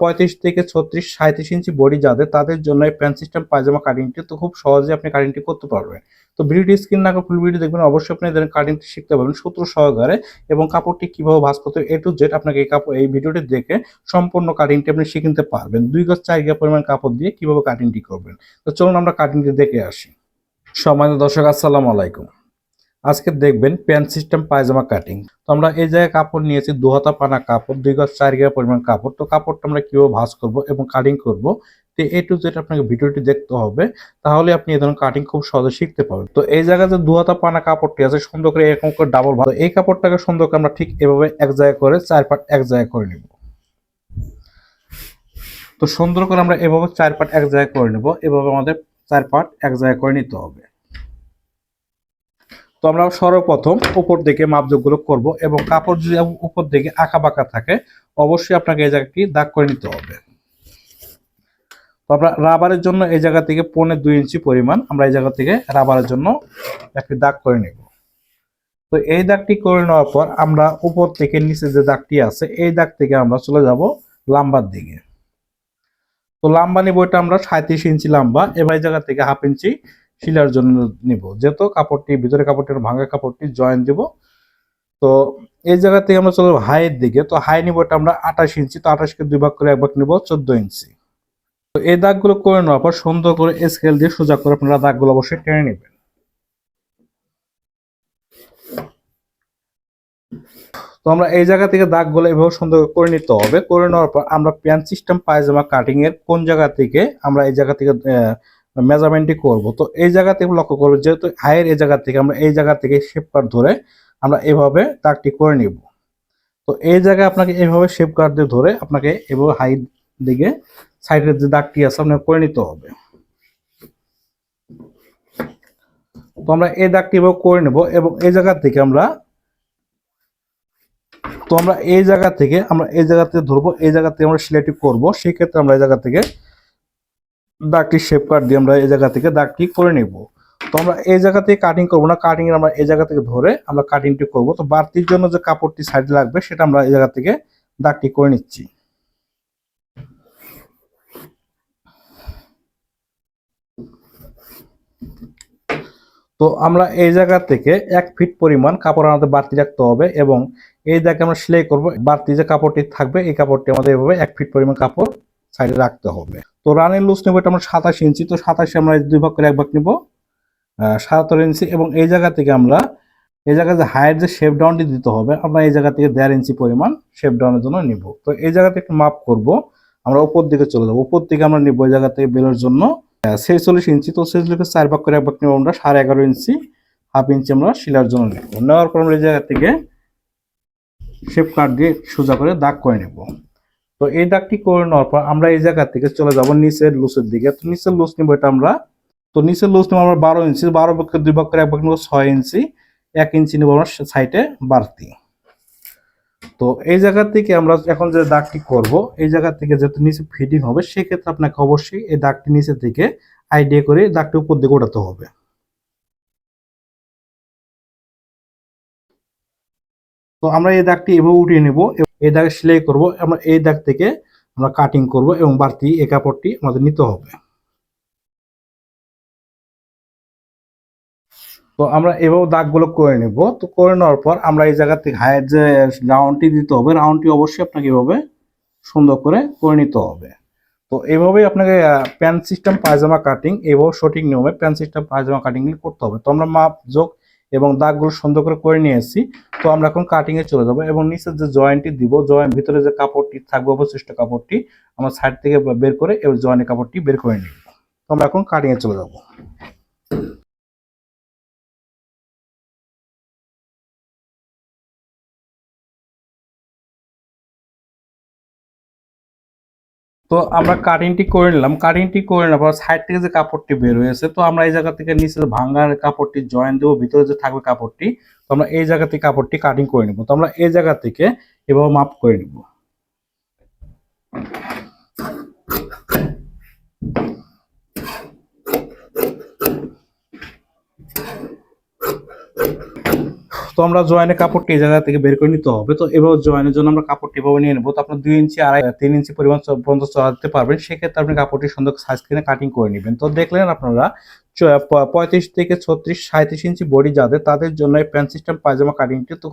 পঁয়ত্রিশ থেকে ছত্রিশ সাঁত্রিশ ইঞ্চি বডি যাদের, তাদের জন্য এই প্যান্ট সিস্টেম পায়জামা কাটিংটি তো খুব সহজে আপনি কাটিংটি করতে পারবেন। তো ভিডিওটি স্ক্রিন না ফুল ভিডিও দেখবেন, অবশ্যই আপনি এদের কাটিংটি শিখতে পারবেন সূত্র সহকারে এবং কাপড়টি কীভাবে ভাঁজ করতে এ টু জেড আপনাকে এই কাপড় এই ভিডিওটি দেখে সম্পূর্ণ কাটিংটি আপনি শিখে নিতে পারবেন। দুই গজ চার গা পরিমাণ কাপড় দিয়ে কীভাবে কাটিংটি করবেন। তো চলুন আমরা কাটিংটি দেখে আসি। সম্মানিত দর্শক, আসসালামু আলাইকুম। আজকে দেখবেন প্যান্ট সিস্টেম পায়জামা কাটিং। তো আমরা এই জায়গায় কাপড় নিয়েছি দু হাতা পানা কাপড় দুই গজ চার গা পরিমাণ কাপড়। তো কাপড়টা আমরা কীভাবে ভাঁজ করব এবং কাটিং করব? তো এ টু জেড আপনাকে ভিডিওটি দেখতে হবে, তাহলে আপনি এই ধরনের কাটিং খুব সহজে শিখতে পারবেন। তো এই জায়গাতে দু হাতা পানা কাপড়টি আছে, সুন্দর করে এরকম করে ডাবল ভাঁজ। এই কাপড়টাকে সুন্দর করে আমরা ঠিক এভাবে এক জায়গায় করে চার পাট এক জায়গায় করে নিব। তো সুন্দর করে আমরা এভাবে চার পাট এক জায়গায় করে নেব, এভাবে আমাদের চার পাট এক জায়গায় করে নিতে হবে। তো আমরা সর্বপ্রথম উপর দিকে মাপযোগগুলো করব এবং কাপড় যদি উপর দিকে আঁকা বাঁকা থাকে, অবশ্যই আপনাকে এই জায়গাটি দাগ করে নিতে হবে। তো আমরা রাবারের জন্য এই জায়গা থেকে পৌনে দুই ইঞ্চি পরিমাণ আমরা এই জায়গা থেকে রাবারের জন্য একটি দাগ করে নেব। তো এই দাগটি করে নেওয়ার পর আমরা উপর থেকে নিচে যে দাগটি আছে, এই দাগ থেকে আমরা চলে যাব লাম্বার দিকে। তো লাম্বা নিব এটা আমরা সাঁত্রিশ ইঞ্চি লাম্বা, এবার এই জায়গা থেকে হাফ ইঞ্চি শিলার জন্য নিব। যেহেতু কাপড়টি ভিতরে কাপড়টি, ভাঙা কাপড়টি জয়েন দিব। তো এই জায়গা থেকে আমরা চলবো হাইয়ের দিকে। তো হাই নিব এটা আমরা আঠাশ ইঞ্চি। তো আঠাশকে দুই ভাগ করে এক ভাগ নিব চোদ্দ ইঞ্চি। তো এই দাগগুলো করে নেওয়ার পর সুন্দর করে স্কেল দিয়ে সোজা করে আপনারা দাগগুলো অবশ্যই টেনে নেবেন। তো আমরা এই জায়গা থেকে দাগগুলো এভাবে সুন্দর করে নিতে হবে। করে নেওয়ার পর আমরা প্যান্ট সিস্টেম, পায়জামা কাটিং এর কোন জায়গা থেকে আমরা এই জায়গা থেকে মেজারমেন্টটি করব। তো এই জায়গা থেকে লক্ষ্য করব যেহেতু হাইয়ের এই জায়গা থেকে, আমরা এই জায়গা থেকে শেপ কাট ধরে আমরা এভাবে দাগটি করে নিব। তো এই জায়গায় আপনাকে এইভাবে শেপ কাট দিয়ে ধরে আপনাকে এভাবে হাই দিকে সাইডের যে দাগটি আছে আপনাকে করে নিতে হবে। তো আমরা এই দাগটি এভাবে করে নেব এবং এই জায়গা থেকে আমরা তো আমরা এই জায়গা থেকে আমরা এই জায়গা থেকে ধরবো, এই জায়গা থেকে আমরা সিলেক্ট করব, সেই ক্ষেত্রে আমরা এই জায়গা থেকে দাগটি শেপ কাট দিয়ে আমরা এই জায়গা থেকে দাগটি করে নিব। তো আমরা এই জায়গা থেকে কাটিং করব না কাটিং আমরা এই জায়গা থেকে ধরে আমরা কাটিংটি করব। তো বাড়তির জন্য যে কাপড়টি সাইডে লাগবে সেটা আমরা এই জায়গা থেকে দাগটি করে নিচ্ছি। তো আমরা এই জায়গা থেকে এক ফিট পরিমাণ কাপড় আমাদের বাড়তি রাখতে হবে এবং এই দাগে আমরা সেলাই করব। বাড়তি যে কাপড়টি থাকবে, এই কাপড়টি আমাদের এভাবে এক ফিট পরিমাণ কাপড় সাইডে রাখতে হবে। তো রানের লুজ নেব এটা আমরা সাতাশ ইঞ্চি, তো সাতাশে আমরা দুই ভাগ করে এক ভাগ নিব সাতাত্তর ইঞ্চি এবং এই জায়গা থেকে আমরা, এই জায়গায় যে হাইয়ের যে শেপ ডাউনটি দিতে হবে, আমরা এই জায়গা থেকে দেড় ইঞ্চি পরিমাণ শেপ ডাউনের জন্য নিব। তো এই জায়গা থেকে মাপ করব, আমরা উপর দিকে চলে যাব। উপর দিকে আমরা নিব এই জায়গা থেকে বেরোর জন্য ছেচল্লিশ ইঞ্চি, তো ছেচল্লিশকে চার ভাগ করে এক ভাগ নিব আমরা, সাড়ে এগারো ইঞ্চি, হাফ ইঞ্চি আমরা শিলার জন্য নেব। নেওয়ার পর আমরা এই জায়গা থেকে শেপ কাট দিয়ে সোজা করে দাগ করে নেব। তো এই দাগটি করে নেওয়ার পর আমরা এই জায়গা থেকে চলে যাব নিচের লুসের দিকে। তো নিচের লুস নিব এটা আমরা। তো নিচের লুস নেব আমরা বারো ইঞ্চি, বারো পক্ষে দুই করে এক ভাগ নেব ছয় ইঞ্চি, এক ইঞ্চি নেব আমরা সাইডে বাড়তি। তো এই জায়গা থেকে আমরা এখন যে দাগটি করব, এই জায়গা থেকে যেহেতু নিচে ফিটিং হবে, সেক্ষেত্রে আপনাকে অবশ্যই এই দাগটি নিচে থেকে আইডিয়া করে দাগটি উপর দিকে ওঠাতে হবে। তো আমরা এই দাগটি এভাবে উঠিয়ে নেব। এই দাগে সেলাই করব, আমরা এই দাগ থেকে আমরা কাটিং করব এবং বাড়তি এই কাপড়টি আমাদের নিতে হবে। তো আমরা এভাবে দাগগুলো করে নেব। তো করে নেওয়ার পর আমরা এই জায়গা থেকে হায়ের যে রাউন্ডটি দিতে হবে রাউন্ডটি অবশ্যই আপনাকে এভাবে সুন্দর করে করে নিতে হবে। তো এইভাবেই আপনাকে প্যান্ট সিস্টেম পায়জামা কাটিং এভাবে সঠিক নিয়মে প্যান্ট সিস্টেম পায়জামা কাটিং করতে হবে। তো আমরা মাপ, যোগ এবং দাগগুলো সুন্দর করে করে নিয়ে এসেছি তো আমরা এখন কাটিং এ চলে যাব এবং নিচের যে জয়েন্টটি দিব জয়েন্ট ভিতরে যে কাপড়টি থাকবে, অবশিষ্ট কাপড়টি, আমরা সাইড থেকে বের করে এবং জয়েন্টের কাপড়টি বের করে নিই। তো আমরা এখন কাটিং এ চলে যাব। তো আমরা কাটিংটি করে নিলাম। কাটিংটি করে নেওয়ার পর সাইড থেকে যে কাপড়টি বের হয়েছে, তো আমরা এই জায়গা থেকে নিচে ভাঙার কাপড়টি জয়েন দেবো, ভিতরে যে থাকবে কাপড়টি, তো আমরা এই জায়গা থেকে কাপড়টি কাটিং করে নেব। তো আমরা এই জায়গা থেকে এভাবে মাপ করে নিব। তো আমরা জয়েনের কাপড়টি এই জায়গা থেকে বের করে নিতে হবে। তো এবার জয়েনের জন্য আমরা কাপড়টি এভাবে নিয়ে নেব। তো আপনার দুই ইঞ্চি, আড়াই, তিন ইঞ্চি পরিমাণ পর্যন্ত চড়াতে পারবেন। সেক্ষেত্রে আপনি কাপড়টি সুন্দর সাইজ কিনে কাটিং করে নেবেন। তো দেখলেন আপনারা পঁয়ত্রিশ থেকে ছত্রিশ সাঁত্রিশ ইঞ্চি বডি যাদের, তাদের জন্য এই প্যান্ট সিস্টেম পায়জামা কাটিংটি তো